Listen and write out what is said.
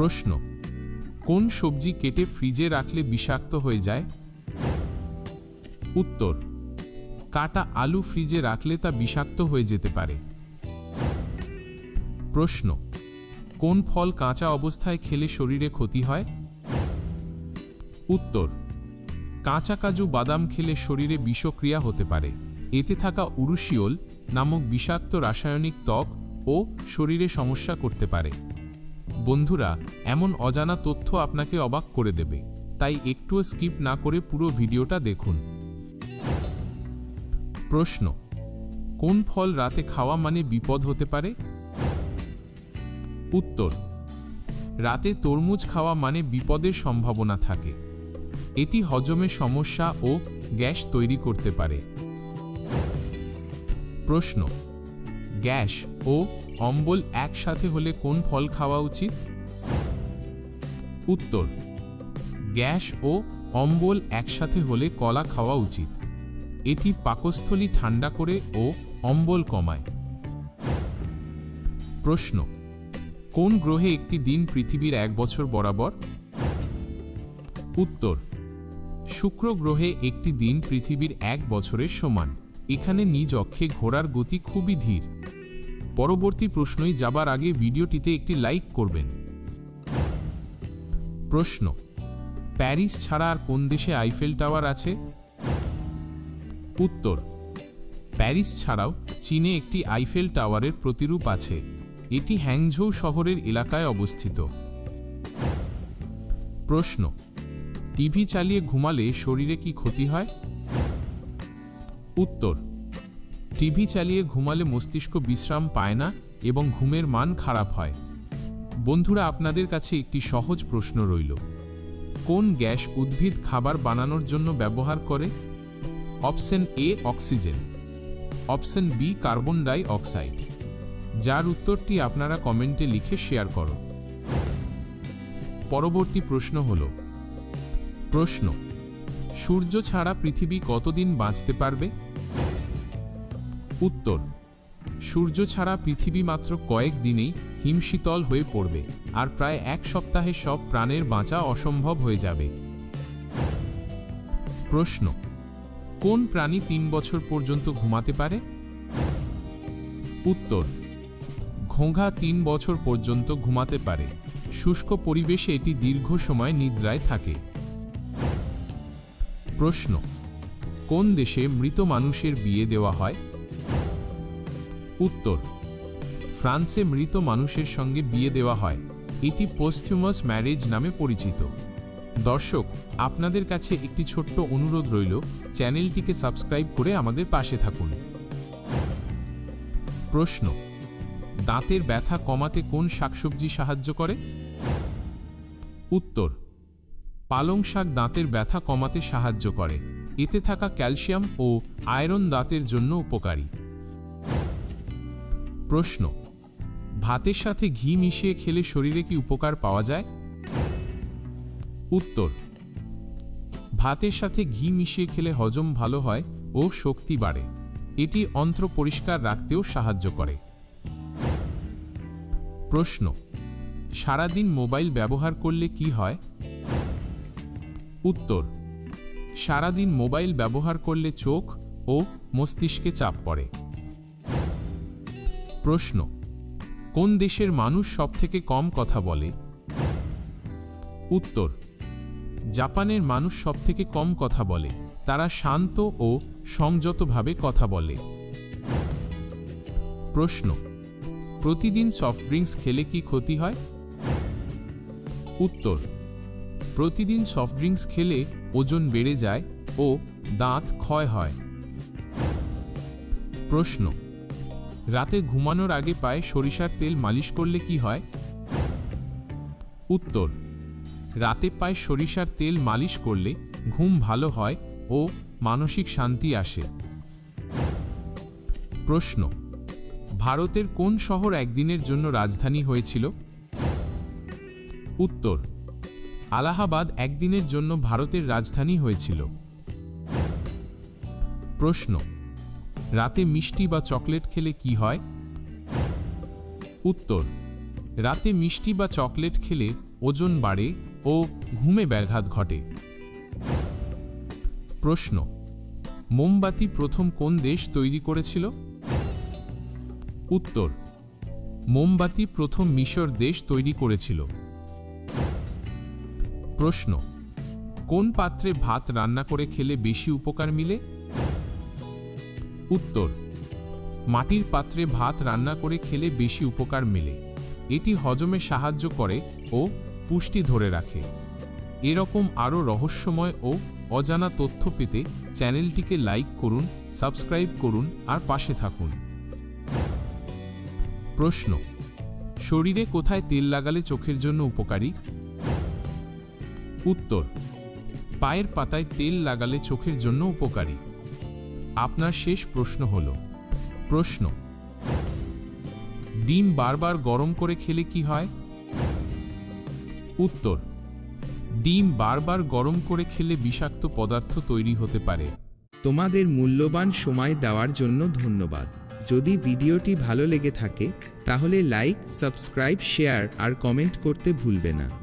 প্রশ্ন, কোন সবজি কেটে ফ্রিজে রাখলে বিষাক্ত হয়ে যায়? উত্তর, কাটা আলু ফ্রিজে রাখলে তা বিষাক্ত হয়ে যেতে পারে। প্রশ্ন, কোন ফল কাঁচা অবস্থায় খেলে শরীরে ক্ষতি হয়? উত্তর, কাঁচা কাজু বাদাম খেলে শরীরে বিষক্রিয়া হতে পারে। এতে থাকা উরুশিওল নামক বিষাক্ত রাসায়নিক ত্বক ও শরীরে সমস্যা করতে পারে। বন্ধুরা, এমন অজানা তথ্য আপনাকে অবাক করে দেবে, তাই একটুও স্কিপ না করে পুরো ভিডিওটা দেখুন। প্রশ্ন, কোন ফল রাতে খাওয়া মানে বিপদ হতে পারে? উত্তর, রাতে তরমুজ খাওয়া মানে বিপদের সম্ভাবনা থাকে। এটি হজমে সমস্যা ও গ্যাস তৈরি করতে পারে। প্রশ্ন গ্যাস ও অম্বল একসাথে হলে কোন ফল খাওয়া উচিত? উত্তর, গ্যাস ও অম্বল একসাথে হলে কলা খাওয়া উচিত। এটি পাকস্থলী ঠান্ডা করে ও অম্বল কমায়। প্রশ্ন, কোন গ্রহে একটি দিন পৃথিবীর এক বছর বরাবর? উত্তর, শুক্র গ্রহে একটি দিন পৃথিবীর এক বছরের সমান। এখানে নিজ অক্ষে ঘোরার গতি খুবই ধীর। পরবর্তী প্রশ্নই যাবার আগে ভিডিওটিতে একটি লাইক করবেন। প্রশ্ন, প্যারিস ছাড়া আর কোন দেশে আইফেল টাওয়ার আছে? উত্তর, প্যারিস ছাড়াও চীনে একটি আইফেল টাওয়ারের প্রতিরূপ আছে। এটি হ্যাংঝৌ শহরের এলাকায় অবস্থিত। প্রশ্ন, টিভি চালিয়ে ঘুমালে শরীরে কি ক্ষতি হয়? উত্তর টিভি চালিয়ে ঘুমালে মস্তিষ্ক বিশ্রাম পায় না এবং ঘুমের মান খারাপ হয়। বন্ধুরা, আপনাদের কাছে একটি সহজ প্রশ্ন রইল। কোন গ্যাস উদ্ভিদ খাবার বানানোর জন্য ব্যবহার করে? Option A, oxygen. Option B, carbon dioxide. যার উত্তরটি আপনারা কমেন্টে লিখে শেয়ার করো। পরবর্তী প্রশ্ন হল, প্রশ্ন, সূর্য ছাড়া পৃথিবী কতদিন বাঁচতে পারবে? উত্তর সূর্য ছাড়া পৃথিবী মাত্র কয়েক দিনেই হিমশীতল হয়ে পড়বে, আর প্রায় এক সপ্তাহে সব প্রাণের বাঁচা অসম্ভব হয়ে যাবে। প্রশ্ন, কোন প্রাণী তিন বছর পর্যন্ত ঘুমাতে পারে? উত্তর ঘোঙা তিন বছর পর্যন্ত ঘুমাতে পারে। শুষ্ক পরিবেশে এটি দীর্ঘ সময় নিদ্রায় থাকে। প্রশ্ন, কোন দেশে মৃত মানুষের বিয়ে দেওয়া হয়? উত্তর। ফ্রান্সে মৃত মানুষের সঙ্গে বিয়ে দেওয়া হয়। এটি পোস্থিউমাস ম্যারেজ নামে পরিচিত। দর্শক, আপনাদের কাছে একটি ছোট্ট অনুরোধ রইল, চ্যানেলটিকে সাবস্ক্রাইব করে আমাদের পাশে থাকুন। প্রশ্ন, দাঁতের ব্যথা কমাতে কোন শাকসবজি সাহায্য করে? উত্তর, পালং শাক দাঁতের ব্যথা কমাতে সাহায্য করে। এতে থাকা ক্যালসিয়াম ও আয়রন দাঁতের জন্য উপকারী। প্রশ্ন, ভাতের সাথে ঘি মিশিয়ে খেলে শরীরে কি উপকার পাওয়া যায়? উত্তর, ভাতের সাথে ঘি মিশিয়ে খেলে হজম ভালো হয় ও শক্তি বাড়ে। এটি অন্ত্র পরিষ্কার রাখতেও সাহায্য করে। প্রশ্ন, সারাদিন মোবাইল ব্যবহার করলে কি হয়? উত্তর, সারাদিন মোবাইল ব্যবহার করলে চোখ ও মস্তিষ্কে চাপ পড়ে। প্রশ্ন, কোন দেশের মানুষ সবথেকে কম কথা বলে? উত্তর, জাপানের মানুষ সবথেকে কম কথা বলে, তারা শান্ত ও সংযতভাবে কথা বলে। প্রশ্ন, প্রতিদিন সফট ড্রিঙ্কস খেলে কি ক্ষতি হয়? উত্তর, প্রতিদিন সফট ড্রিঙ্কস খেলে ওজন বেড়ে যায় ও দাঁত ক্ষয় হয়। প্রশ্ন রাতে ঘুমানোর আগে পায়ে সরিষার তেল মালিশ করলে কি হয়? উত্তর, রাতে পায়ে সরিষার তেল মালিশ করলে ঘুম ভালো হয় ও মানসিক শান্তি আসে। প্রশ্ন, ভারতের কোন শহর একদিনের জন্য রাজধানী হয়েছিল? উত্তর, আলাহাবাদ একদিনের জন্য ভারতের রাজধানী হয়েছিল। প্রশ্ন রাতে মিষ্টি বা চকলেট খেলে কি হয়? উত্তর, রাতে মিষ্টি বা চকলেট খেলে ওজন বাড়ে ও ঘুমে ব্যাঘাত ঘটে। প্রশ্ন, মোমবাতি প্রথম কোন দেশ তৈরি করেছিল? উত্তর, মোমবাতি প্রথম মিশর দেশ তৈরি করেছিল। প্রশ্ন, কোন পাত্রে ভাত রান্না করে খেলে বেশি উপকার মিলে? উত্তর, মাটির পাত্রে ভাত রান্না করে খেলে বেশি উপকার মেলে। এটি হজমে সাহায্য করে ও পুষ্টি ধরে রাখে। এরকম আরও রহস্যময় ও অজানা তথ্য পেতে চ্যানেলটিকে লাইক করুন, সাবস্ক্রাইব করুন আর পাশে থাকুন। প্রশ্ন, শরীরে কোথায় তেল লাগালে চোখের জন্য উপকারী? উত্তর, পায়ের পাতায় তেল লাগালে চোখের জন্য উপকারী। আপনার শেষ প্রশ্ন হল, প্রশ্ন, ডিম বারবার গরম করে খেলে কি হয়? উত্তর, ডিম বারবার গরম করে খেলে বিষাক্ত পদার্থ তৈরি হতে পারে। তোমাদের মূল্যবান সময় দেওয়ার জন্য ধন্যবাদ। যদি ভিডিওটি ভালো লেগে থাকে, তাহলে লাইক, সাবস্ক্রাইব, শেয়ার আর কমেন্ট করতে ভুলবে না।